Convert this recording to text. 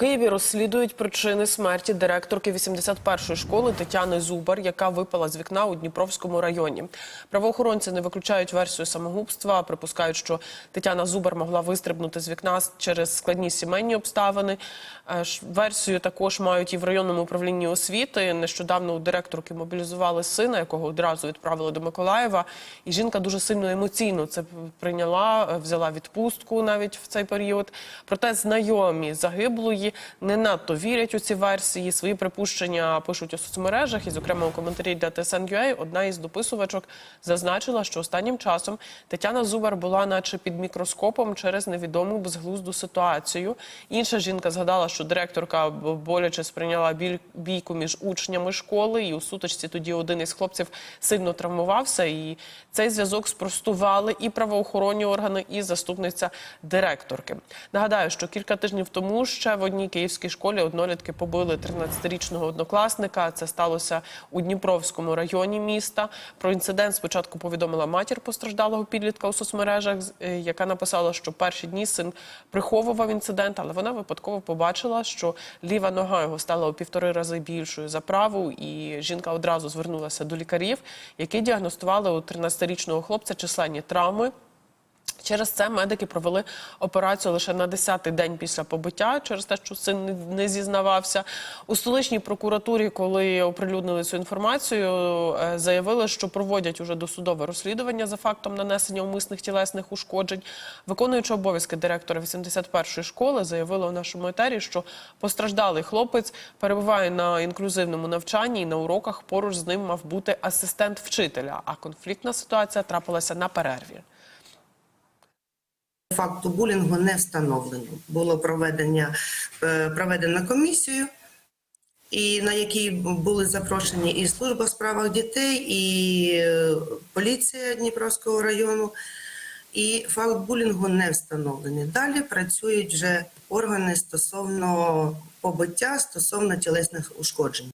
Києві розслідують причини смерті директорки 81-ї школи Тетяни Зубар, яка випала з вікна у Дніпровському районі. Правоохоронці не виключають версію самогубства, припускають, що Тетяна Зубар могла вистрибнути з вікна через складні сімейні обставини. Е, Версію також мають і в районному управлінні освіти. Нещодавно у директорки мобілізували сина, якого одразу відправили до Миколаєва. І жінка дуже сильно емоційно це прийняла, е, взяла відпустку навіть в цей період. Проте знайомі загиблої не надто вірять у ці версії. Свої припущення пишуть у соцмережах, і, зокрема, у коментарі для TSN.ua одна із дописувачок зазначила, що останнім часом Тетяна Зубар була, наче під мікроскопом, через невідому безглузду ситуацію. Інша жінка згадала, що директорка боляче сприйняла бійку між учнями школи, і у сутичці тоді один із хлопців сильно травмувався. І цей зв'язок спростували і правоохоронні органи, і заступниця директорки. Нагадаю, що кілька тижнів тому ще в одній київській школі однолітки побили 13-річного однокласника. Це сталося у Дніпровському районі міста. Про інцидент спочатку повідомила матір постраждалого підлітка у соцмережах, е, яка написала, що перші дні син приховував інцидент, але вона випадково побачила, що ліва нога його стала у півтори рази більшою за праву, і жінка одразу звернулася до лікарів, які діагностували у 13-річного хлопця численні травми. Через це медики провели операцію лише на 10-й день після побиття, через те, що син не- зізнавався. У столичній прокуратурі, коли оприлюднили цю інформацію, е, заявили, що проводять уже досудове розслідування за фактом нанесення умисних тілесних ушкоджень. Виконуючи обов'язки директора 81-ї школи, заявила у нашому етері, що постраждалий хлопець перебуває на інклюзивному навчанні і на уроках поруч з ним мав бути асистент вчителя. А конфліктна ситуація трапилася на перерві. Факту булінгу не встановлено. Було проведення, е, проведено комісію, і на якій були запрошені і служба в справах дітей, і е, поліція Дніпровського району. І факт булінгу не встановлений. Далі працюють вже органи стосовно побиття, стосовно тілесних ушкоджень.